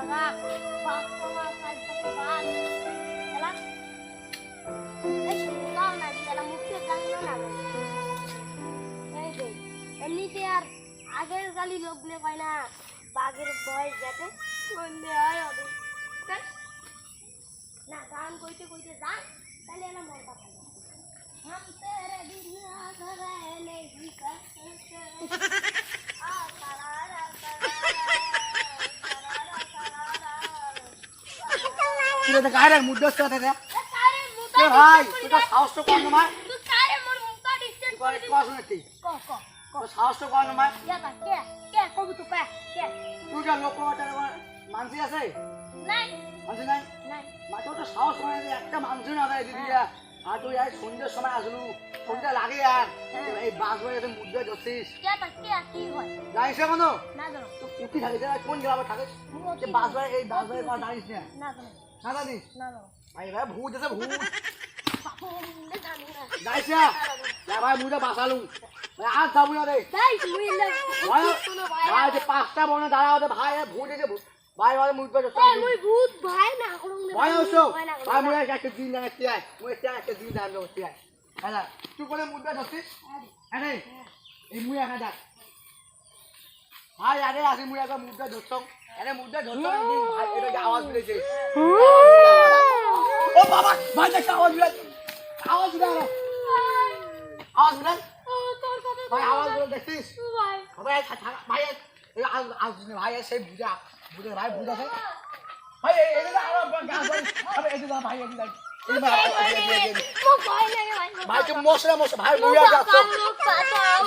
sarap. Basta masal sa kaban. Sarap. Guys, ikaw na. Di alam mo cute lang yun na. Very good. এমনিতে আর আগের গালি লোক নে পায় না বাঘের ভয় যাতে সন্ধে হয় হবে না গান কইতে কইতে যান তাহলে এলাম মনটা কি রে কারে মুদ্রা সাথে রে কে ভাই তোর সাহস তো কম নয় তুই তারে মোর মুতা ডিস্টেন্স করে কস নাকি ক? ক তোর সাহস তো কম নয় ইয়া তা কে? কে? কবু তো পা কে? তুই যা লোক মাতারে মানসি আছে? নাই। মানসি নাই? নাই। মাত্র তো সাহস করে একটা মানুষ না দেয় দিদি আর তুই এই সন্ধ্যের সময় আসলু। সন্ধ্যা লাগে আর। এই বাস বাড়ি এত মুদ্রা কে কে কি হয়? জানিস না কোনো? না জানো। তো কুটি থাকে কোন গ্রামে থাকিস? বাস বাড়ি এই বাস কোনো জানিস না। না না না ভাই ভাই ভূত আছে ভূত। না না যা ভাই মুজে বাঁচালু ভাই আর যাব না রে। না। ভাই শুনো ভাই। ভাই যে পাঁচটা বনে দাঁড়া ভাই ভূত এসে ভূত ভাই ভাই পেয়ে এ মুই ভূত ভাই না করুম না ভাই ওসো ভাই না ভাই মুই একটা দিন জানা কি আয়। মুই একটা দিন জানা কি আয়। হ্যাঁ তুই কোনে মুদ্রা ধরছিস এই মুই একা ডাক ভাই আরে আসি মুই একা মুদ্রা আরে মুদ্রা ধরছম ভাই এটা আওয়াজ বেরিয়েছে ও ভাই দেখ আওয়াজ বেরিয়েছে আওয়াজ বেরিয়ে আওয়াজ কথা ভাই আওয়াজ দেখছিস ভাই ভাই থাকা ভাই সে বুঝা বুঝা ভাই বুঝা ভাই ভাই এই না ভাই এই ভাই ভাই ভাই তুমি মশলা মশলা ভাই মুইয়া যাচ্ছ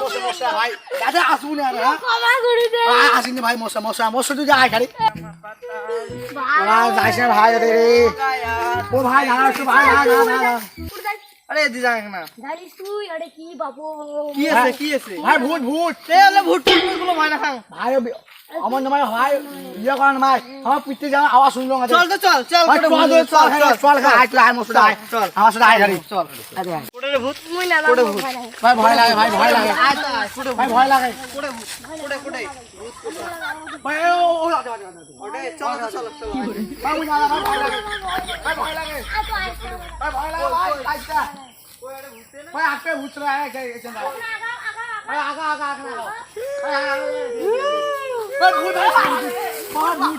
মশলা মশলা ভাই দাদা আসুন না হ্যাঁ আসিনি ভাই মশলা মশলা মশলা তুই যাই খালি ভাই ভাই না ভাই রে ও ভাই না ভাই আরে দিদা না গাড়ি তুই? আরে কি বাবু? কি আছে কি আছে? ভাই ভূত ভূত। তে হলে ভুটগুলো হয় না খাং ভাই আমার নাম ভাই ইয়ে করেন ভাই। আমার পিঠে যাওয়ার আওয়াজ শুনলো না। চল তো চল চল ভাই চল ভূত, চল চল চল আয় তুই আয় মশলা আয় চল আমার সাথে আয় গাড়ি। চল। কোটে ভূত? মুই না কোটে ভূত? ভয় লাগে ভাই ভয় লাগে ভাই ভয় লাগে। আয় তো কোটে ভাই ভয় লাগে। কোটে ভূত কোটে কোটে ভাই ও ও আচ্ছা আচ্ছা আচ্ছা ওটে চল চল চল ভাই। মুই না ভাই ভয় লাগে ভাই ভয় লাগে। আ তো আয় ভাই ভয় লাগে ভাই আইছা ভাই আপে উতরা আয় কে চল ভাই আগা আগা আগা আগা ভাই আগা ভাই ভূত ভাই ভূত ভূত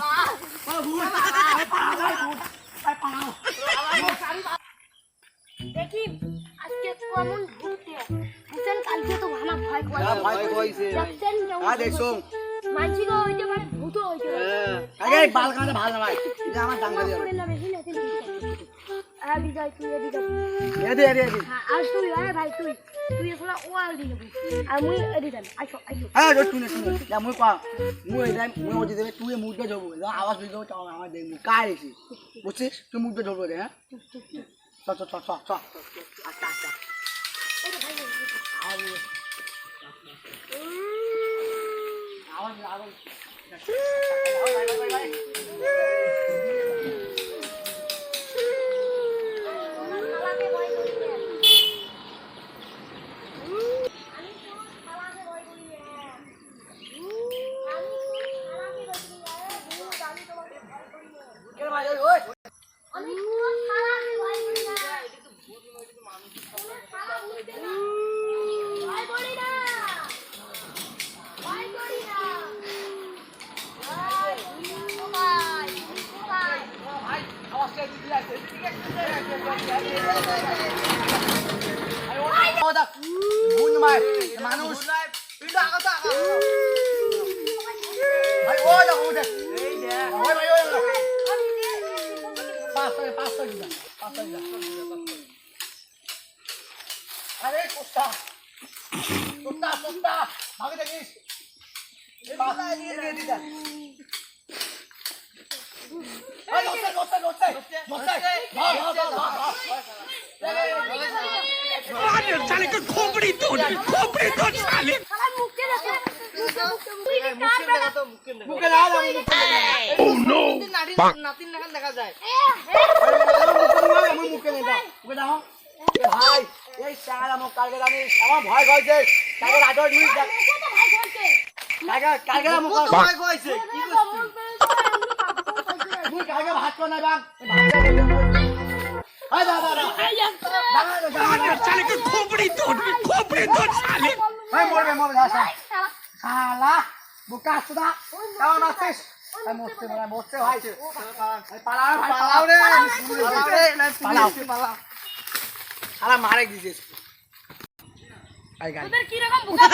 ভাই ভূত ভাই পালা ভূত ভাই পালা দেখি আজকে কেমন ঘুরতে। বুঝছেন কালকে তো আমার ভয় করে। ভয় কইছে দেখছেন আ দেখছ মানসি গো হইতে পারে ভূত হইতে পারে। আরে তুই আর এদে এদে এদে আর আরে আর যা তুই মুদ্রা যাব দেখবি কার এসে? বুঝছিস? তুই মুদ্রা যাব রে হ্যাঁ? চ চ চ চ চ। আচ্ছা আচ্ছা। আওয়াজ আওয়াজ খালাকে ভয় করি না আমি তো খালাকে ভয় করি না আমি তো খালাকে ভয় করি না ভূত আমি তোমাকে ভয় করি না আমি তো খালাকে ভয় করি না তুমি খালা বুঝতে না ভয় করি না ভয় করি না ভাই ও ভাই ও ভাই মানুষ কিন্তু আগা তো আগা ভাই ও দেখো ওই দেখ এই দে ওই ভাই ওই পাঁচটা পাঁচটা দিদা পাঁচটা দিদা আরে কুস্তা কুস্তা কুস্তা ভাগে দেখিস এই পাঁচটা দিয়ে দিয়ে দিদা এই দোস্তে দোস্তে দোস্তে দোস্তে ধর ধর ধর ধর খালা মুখে মুখে কিন্তু নাতি নাতিন নাকান দেখা যায় আমি মুখে নেই মুখে দাও ভাই এই স্যার আমার কালকে জানিস আমার ভয় ভয়ছে কালকে রাতে দুই কালকে কালকে মুখ ভয় কইছে কি করছিস তুই কাকে ভাত কর নাই বাপ আয় দাদা দাদা। শালে কে খোপড়ি তোর খোপড়ি তোর শালে। আয় মরবে মরবে আসা শালা বোকা সুদা কেমন আছিস? মরতে মনে মরতে ভাই। পালাও পালাও রে। পালাও রে পালাও। পালাও। শালা মারে দিছিস আয় গাড়ি। তোদের কি রকম বোকা